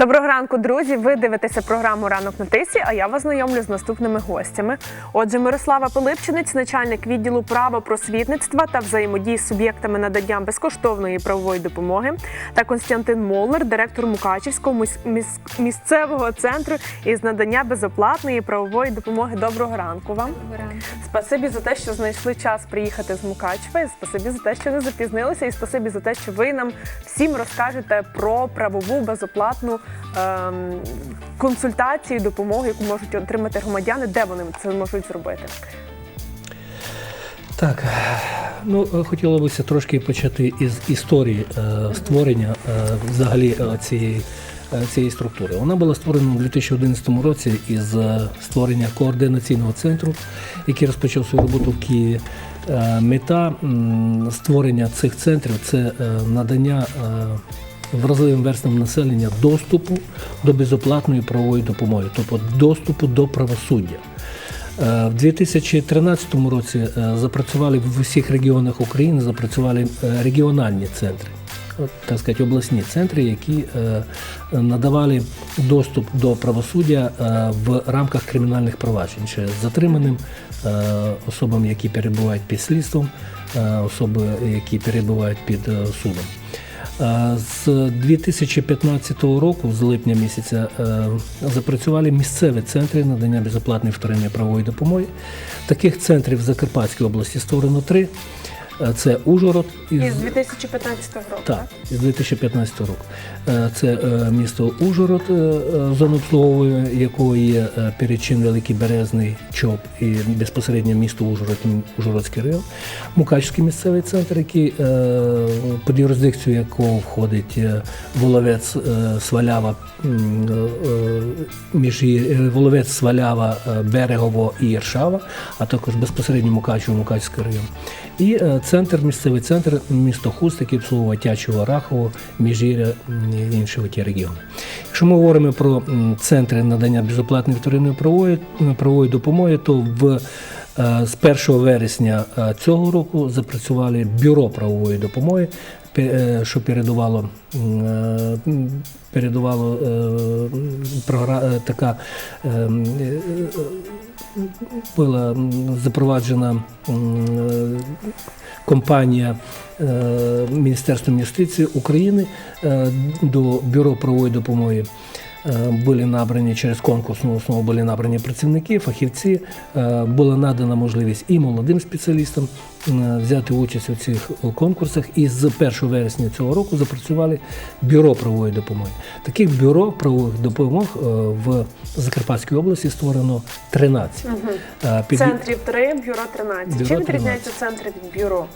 Доброго ранку, друзі! Ви дивитеся програму Ранок на тисі. А я вас знайомлю з наступними гостями. Отже, Мирослава Пилипчинець, начальник відділу права просвітництва та взаємодії з суб'єктами надання безкоштовної правової допомоги, та Константин Молнер, директор Мукачівського міс- міс- місцевого центру із надання безоплатної правової допомоги. Доброго ранку вам. Спасибі за те, що знайшли час приїхати з Мукачева. І спасибі за те, що не запізнилися, і спасибі за те, що ви нам всім розкажете про правову безоплатну ем, консультацію, допомогу, яку можуть отримати громадяни, де вони це можуть зробити. Так, ну е, хотілося б трошки почати із історії е, створення е, взагалі цієї, цієї структури. Вона була створена у 2011 році із створення координаційного центру, який розпочав свою роботу в Києві. Мета створення цих центрів це надання вразливим верстам населення доступу до безоплатної правової допомоги, тобто доступу до правосуддя. Е, В 2013 році е, запрацювали в усіх регіонах України запрацювали е, регіональні центри, так сказати, обласні центри, які надавали доступ до правосуддя в рамках кримінальних проваджень чи затриманим особам, які перебувають під слідством, особи, які перебувають під судом. Е, З 2015 року, з липня місяця, е, запрацювали місцеві центри надання безоплатної вторинної правової допомоги. Таких центрів в Закарпатській області створено три. Е, Це Ужгород із Із 2015 року. так, із 2015 року. Е, Це е, місто Ужгород, зона обслуговування якого є Перечин Великий Березний ЧОП і безпосередньо місто Ужгород, Ужгородський район, Мукачівський місцевий центр, який під юрисдикцію якого входить Воловець Свалява, між Воловець Свалява, Берегово і Єршава, а також безпосередньо Мукачево, Мукачівський район. І е, центр, місцевий центр, місто Хуст, який обслуговує Тячево, Рахово, Міжгір'я і інші ті регіони. Якщо ми говоримо про центри надання безоплатної вторинної правової, правової допомоги, то в е, з 1 вересня е, цього року запрацювали бюро правової допомоги, що передувало, передувало така е, м, е, була запроваджена компанія е, Міністерства юстиції України е, до Бюро правової допомоги. Е, Були набрані через конкурсну основу були набрані працівники, фахівці. Е, Була надана можливість і молодим спеціалістам е, взяти участь у цих конкурсах. І з 1 вересня цього року запрацювали бюро правової допомоги. Таких бюро правових допомог в Закарпатській області створено 13. Е, під- Центрів 3, бюро 13. Бюро Чим відрізняються центри від бюро?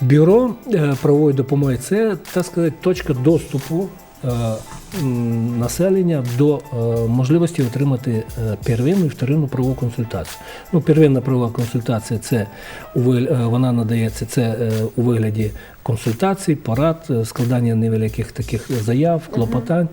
Бюро правової допомоги це так сказати точка доступу населення до е, можливості отримати е, первинну і вторинну правову консультацію. Ну, первинна правова консультація це е, вона надається це е, у вигляді консультацій, порад, е, складання невеликих таких заяв, клопотань.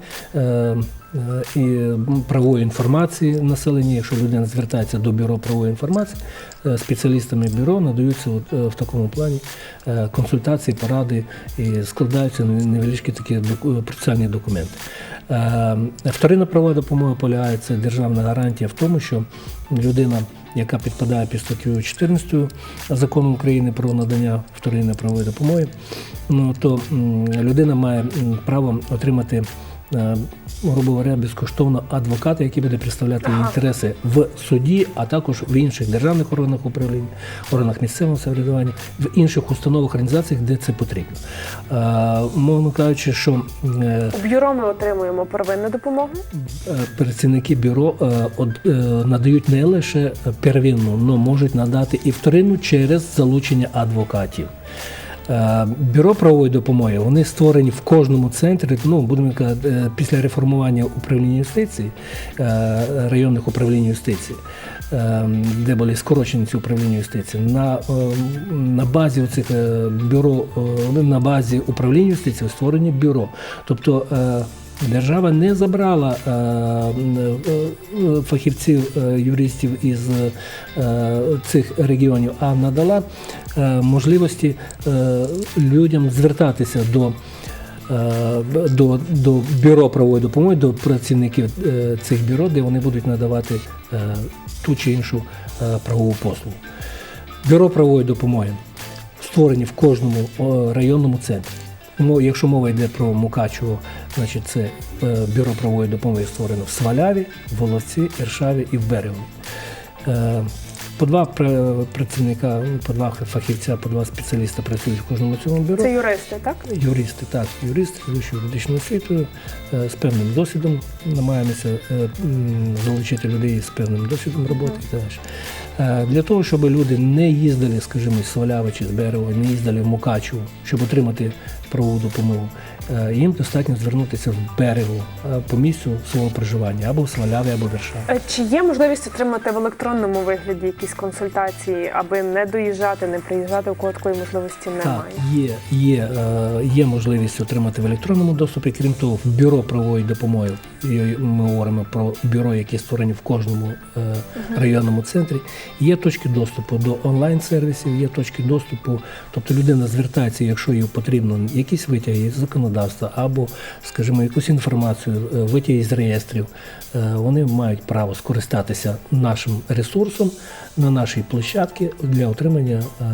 І правової інформації населення, якщо людина звертається до бюро правової інформації, е, спеціалістами бюро надаються от, е, в такому плані е, консультації, поради і складаються невеличкі такі процесуальні документи. Вторинна правова допомога полягає це державна гарантія в тому, що людина, яка підпадає під статтю 14 закону України про надання вторинної правової допомоги, ну то людина має право отримати. Е, Грубо говоря, безкоштовно адвоката, який буде представляти Ага. інтереси в суді, а також в інших державних органах управління, органах місцевого самоврядування, в інших установах організаціях, де це потрібно. Е, Мовно кажучи, що е, бюро ми отримуємо первинну допомогу. Працівники бюро надають не лише первинну, але можуть надати і вторинну через залучення адвокатів. Е, Бюро правової допомоги вони створені в кожному центрі. Ну будемо казати, е, після реформування управління юстиції, е, районних управлінь юстиції, де були скорочені ці управління юстиції. На, на базі оцих е, бюро, на базі управління юстиції створені бюро. Тобто Держава не забрала е, е, фахівців, е, юристів із цих регіонів, а надала можливості людям звертатися до до, до бюро правової допомоги, до працівників цих бюро, де вони будуть надавати ту чи іншу правову послугу. Бюро правової допомоги створені в кожному районному центрі. Якщо мова йде про Мукачево, значить це е, бюро правової допомоги створено в Сваляві, в Воловці, Іршаві і в Берегові. Е, По два працівника, по два фахівця, по два спеціаліста працюють в кожному цьому бюро. Це юристи, так? Юристи, так, юристи з вищою юридичною освітою, е, з певним досвідом. Намагаємося залучити людей з певним досвідом роботи і так далі. Е, Для того, щоб люди не їздили, скажімо, з Сваляви чи з Берега, не їздили в Мукачево, щоб отримати правову допомогу, е, їм достатньо звернутися в берегу е, по місцю свого проживання або в Сваляві, або в Варшаві. Чи є можливість отримати в електронному вигляді якісь консультації, аби не доїжджати, не приїжджати, у кого такої можливості немає? Так, є, є, є можливість отримати в електронному доступі. Крім того, в бюро правової допомоги ми говоримо про бюро, які створені в кожному е, районному центрі. Є точки доступу до онлайн-сервісів, є точки доступу. Тобто людина звертається, якщо їй потрібно якісь витяги з законодавства або, скажімо, якусь інформацію, е, витяги з реєстрів. е, Вони мають право скористатися нашим ресурсом на нашій площадці для отримання е,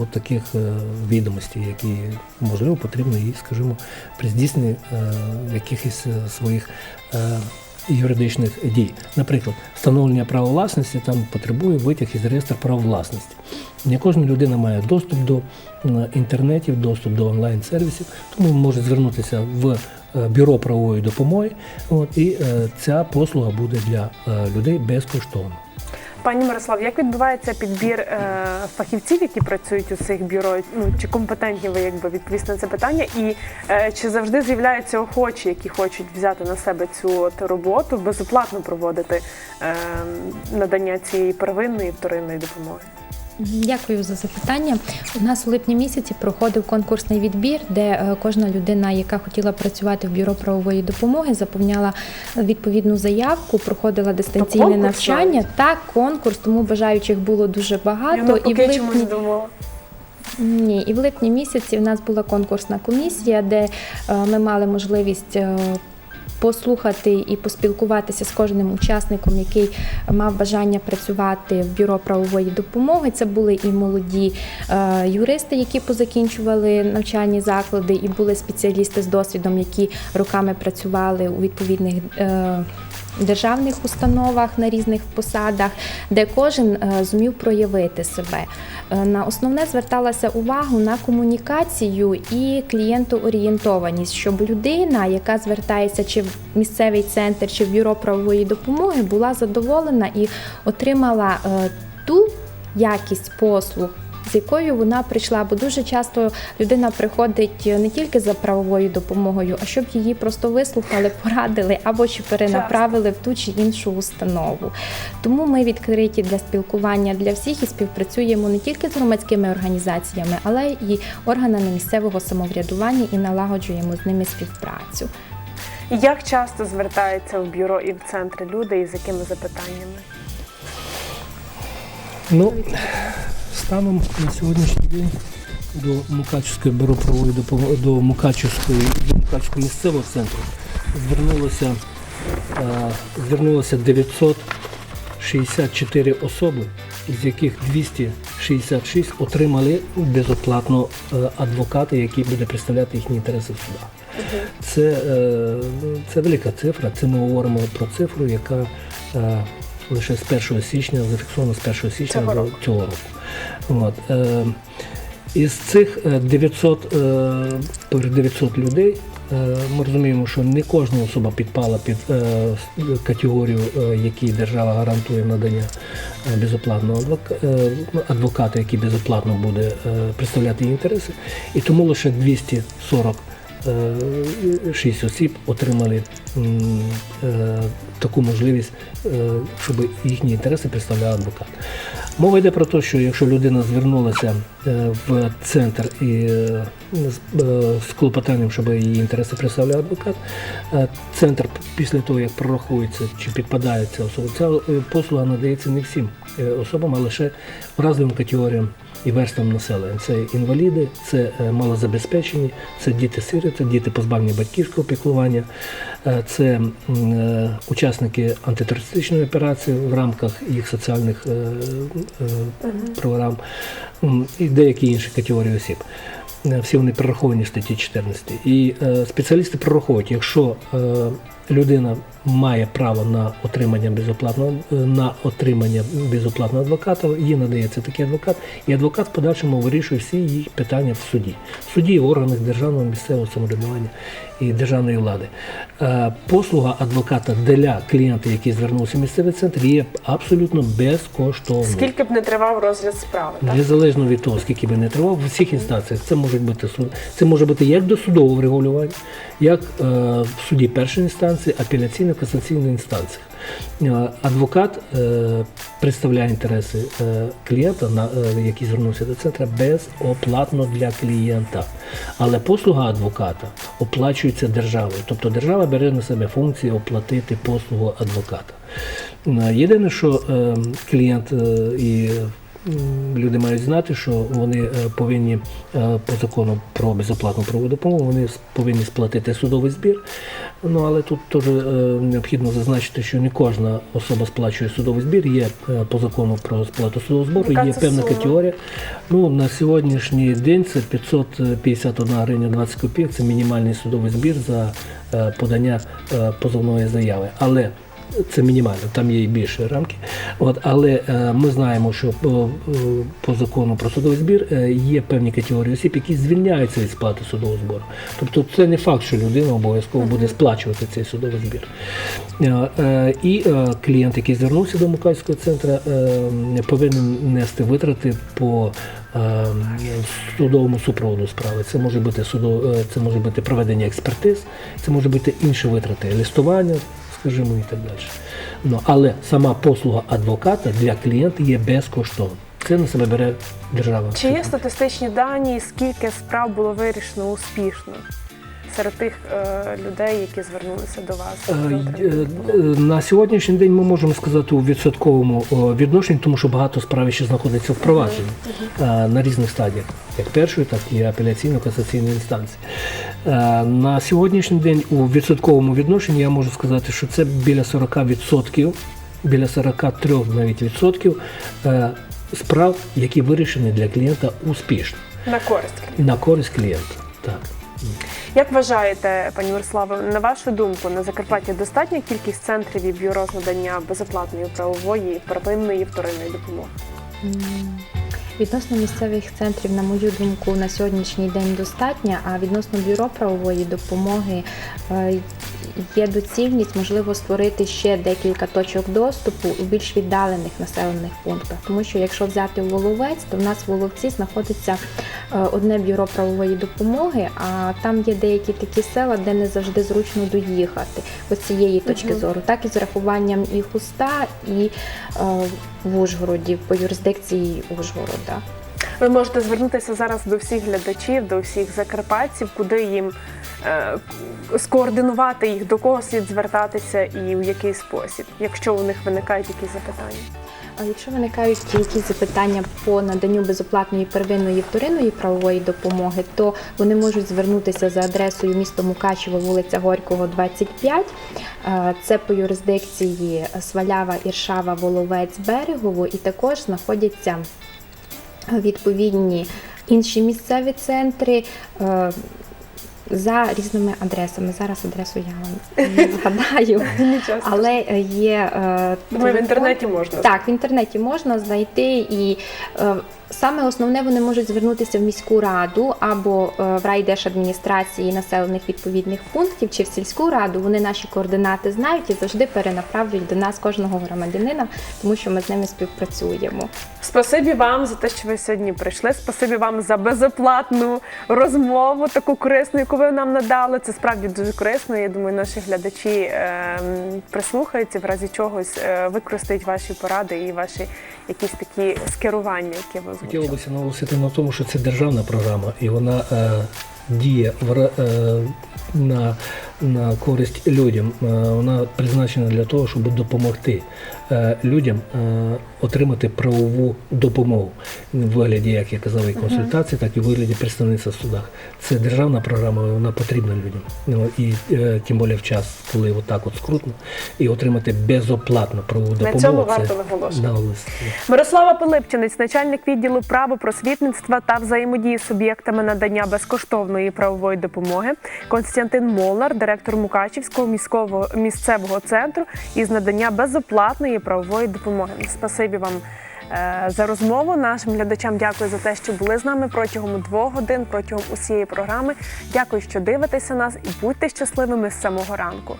от таких е, відомостей, які можливо потрібно їй, скажімо, при здійсненні е, якихось своїх юридичних дій. Наприклад, встановлення права власності там потребує витяг із реєстру прав власності. Не кожна людина має доступ до інтернетів, доступ до онлайн-сервісів, тому може звернутися в бюро правової допомоги. От, і ця послуга буде для людей безкоштовно. Пані Мирослав, як відбувається підбір е, фахівців, які працюють у цих бюро? Ну чи компетентні ви якби відповісти на це питання? І е, чи завжди з'являються охочі, які хочуть взяти на себе цю от роботу, безоплатно проводити е, надання цієї первинної вторинної допомоги? Дякую за запитання. У нас у липні місяці проходив конкурсний відбір, де е, кожна людина, яка хотіла працювати в бюро правової допомоги, заповняла відповідну заявку, проходила дистанційне конкурс навчання. Так, конкурс, тому бажаючих було дуже Я багато. навпаки І в липні думала. ні, і в липні місяці в нас була конкурсна комісія, де е, ми мали можливість. Е, Послухати і поспілкуватися з кожним учасником, який мав бажання працювати в бюро правової допомоги. Це були і молоді е, юристи, які позакінчували навчальні заклади, і були спеціалісти з досвідом, які роками працювали у відповідних. Державних установах на різних посадах, де кожен е, зумів проявити себе. Е, На основне зверталася увагу на комунікацію і клієнтоорієнтованість, щоб людина, яка звертається чи в місцевий центр, чи в бюро правової допомоги, була задоволена і отримала е, ту якість послуг. З якою вона прийшла, бо дуже часто людина приходить не тільки за правовою допомогою, а щоб її просто вислухали, порадили або чи перенаправили в ту чи іншу установу. Тому ми відкриті для спілкування для всіх і співпрацюємо не тільки з громадськими організаціями, але й органами місцевого самоврядування і налагоджуємо з ними співпрацю. Як часто звертаються в бюро і в центри люди і з якими запитаннями? Ну, станом на сьогоднішній день до Мукачівської бюро правової допомоги, до Мукачівської, до Мукачівського місцевого центру звернулося, е, звернулося 964 особи, із яких 266 отримали безоплатно е, адвоката, який буде представляти їхні інтереси в судах. Це, е, це велика цифра. Це ми говоримо про цифру, яка лише з 1 січня, зафіксована з 1 січня Цього року. цього року. От, е, із цих е, 900, е, 900 людей е, ми розуміємо, що не кожна особа підпала під е, категорію, е, якій держава гарантує надання е, безоплатного адвока- е, адвоката, який безоплатно буде е, представляти її інтереси. І тому лише 240 е, шість осіб отримали е, таку можливість, е, щоб їхні інтереси представляв адвокат. Мова йде про те, що якщо людина звернулася е, в центр і е, з, е, клопотанням, щоб її інтереси представляв адвокат, е, центр після того, як прорахується чи підпадає ця особа, ця е, послуга надається не всім е, особам, а лише вразливим категоріям і верствам населення. Це інваліди, це е, малозабезпечені, це діти-сироти, діти позбавлені батьківського піклування, е, це е, учасники антитерористичної операції в рамках їх соціальних програм і деякі інші категорії осіб. Всі вони прораховані в статті 14. І спеціалісти прораховують, якщо людина має право на отримання безоплатного е, на отримання безоплатного адвоката, їй надається такий адвокат, і адвокат в подальшому вирішує всі її питання в суді. В суді і в органах державного місцевого самоврядування і державної влади. Е, Послуга адвоката для клієнта, який звернувся в місцевий центр, є абсолютно безкоштовною. Скільки б не тривав розгляд справи, так? Незалежно від того, скільки би не тривав, в усіх інстанціях це може бути суд. Це може бути як досудове врегулювання, як е, в суді першої інстанції, апеляційно касаційної інстанції. Е, адвокат е, представляє інтереси е, клієнта, е, який звернувся до центру, безоплатно для клієнта. Але послуга адвоката оплачується державою. Тобто держава бере на себе функцію оплатити послугу адвоката. Єдине, що е, клієнт і люди мають знати, що вони е, повинні е, по закону про безоплатну правову допомогу, вони повинні сплатити судовий збір. Ну але тут теж е, необхідно зазначити, що не кожна особа сплачує судовий збір. Є по закону про сплату судового збору, Яка є певна сума? категорія. Ну на сьогоднішній день це 551 гривня 20 копійок. Це мінімальний судовий збір за подання позовної заяви. Але це мінімально, там є і більше рамки. От, але е, ми знаємо, що по, е, по закону про судовий збір е, є певні категорії осіб, які звільняються від сплати судового збору. Тобто це не факт, що людина обов'язково буде сплачувати цей судовий збір. Е, е, і е, клієнт, який звернувся до Мукачського центру, е, повинен нести витрати по судовому супроводу справи. Це може бути судо, е, це може бути проведення експертиз, це може бути інші витрати, листування, скажімо, і так далі. Ну, але сама послуга адвоката для клієнта є безкоштовною. Це на себе бере держава. Чи є статистичні дані, скільки справ було вирішено успішно серед тих е, людей, які звернулися до вас? Е, е, е, На сьогоднішній день ми можемо сказати у відсотковому о, відношенні, тому що багато справ ще знаходиться в провадженні е, на різних стадіях, як першої, так і апеляційно-касаційної інстанції. Е, На сьогоднішній день у відсотковому відношенні я можу сказати, що це біля 40%, біля 43 навіть відсотків е, справ, які вирішені для клієнта успішно на користь? на користь клієнта. Так. Як вважаєте, пані Мирославе, на вашу думку, на Закарпатті достатня кількість центрів і бюро з надання безоплатної правової, первинної і вторинної допомоги? Відносно місцевих центрів, на мою думку, на сьогоднішній день достатньо, а відносно бюро правової допомоги е, є доцільність, можливо, створити ще декілька точок доступу у більш віддалених населених пунктах. Тому що якщо взяти Воловець, то в нас в Воловці знаходиться е, одне бюро правової допомоги, а там є деякі такі села, де не завжди зручно доїхати з цієї точки Мгм. зору, так і з рахуванням і хуста, і е, в Ужгороді, по юрисдикції Ужгорода. Ви можете звернутися зараз до всіх глядачів, до всіх закарпатців, куди їм е, скоординувати їх, до кого слід звертатися і в який спосіб, якщо у них виникають якісь запитання. А якщо виникають якісь запитання по наданню безоплатної первинної вторинної правової допомоги, то вони можуть звернутися за адресою місто Мукачево, вулиця Горького, 25. Е, Це по юрисдикції Свалява, Іршава, Воловець, Берегово, і також знаходяться відповідні інші місцеві центри. е, За різними адресами. Зараз адресу я вам не згадаю, але є е, в інтернеті можна. Так, в інтернеті можна знайти і е, саме основне вони можуть звернутися в міську раду або е, в райдержадміністрації населених відповідних пунктів чи в сільську раду. Вони наші координати знають і завжди перенаправлюють до нас кожного громадянина, тому що ми з ними співпрацюємо. Спасибі вам за те, що ви сьогодні прийшли. Спасибі вам за безоплатну розмову, таку корисну, яку ви нам надали. Це справді дуже корисно. Я думаю, наші глядачі е, прислухаються в разі чогось, е, використають ваші поради і ваші якісь такі скерування, які ви Хотілося озвучили. б наголосити на тому, що це державна програма, і вона е, діє в, е, на на користь людям. Е, Вона призначена для того, щоб допомогти е, людям е, отримати правову допомогу в вигляді, як я казав, і консультації, так і в вигляді представництва в судах. Це державна програма, вона потрібна людям. Ну, і тим більше в час, коли отак от скрутно, і отримати безоплатну правову допомогу. цьому варто наголошувати. Мирослава Пилипчинець, начальник відділу правопросвітництва та взаємодії з суб'єктами надання безкоштовної правової допомоги. Константин Молнар, директор Мукачівського міського місцевого центру із надання безоплатної правової допомоги. Спасибі вам. е, За розмову нашим глядачам дякую за те, що були з нами протягом двох годин, протягом усієї програми. Дякую, що дивитеся нас і будьте щасливими з самого ранку.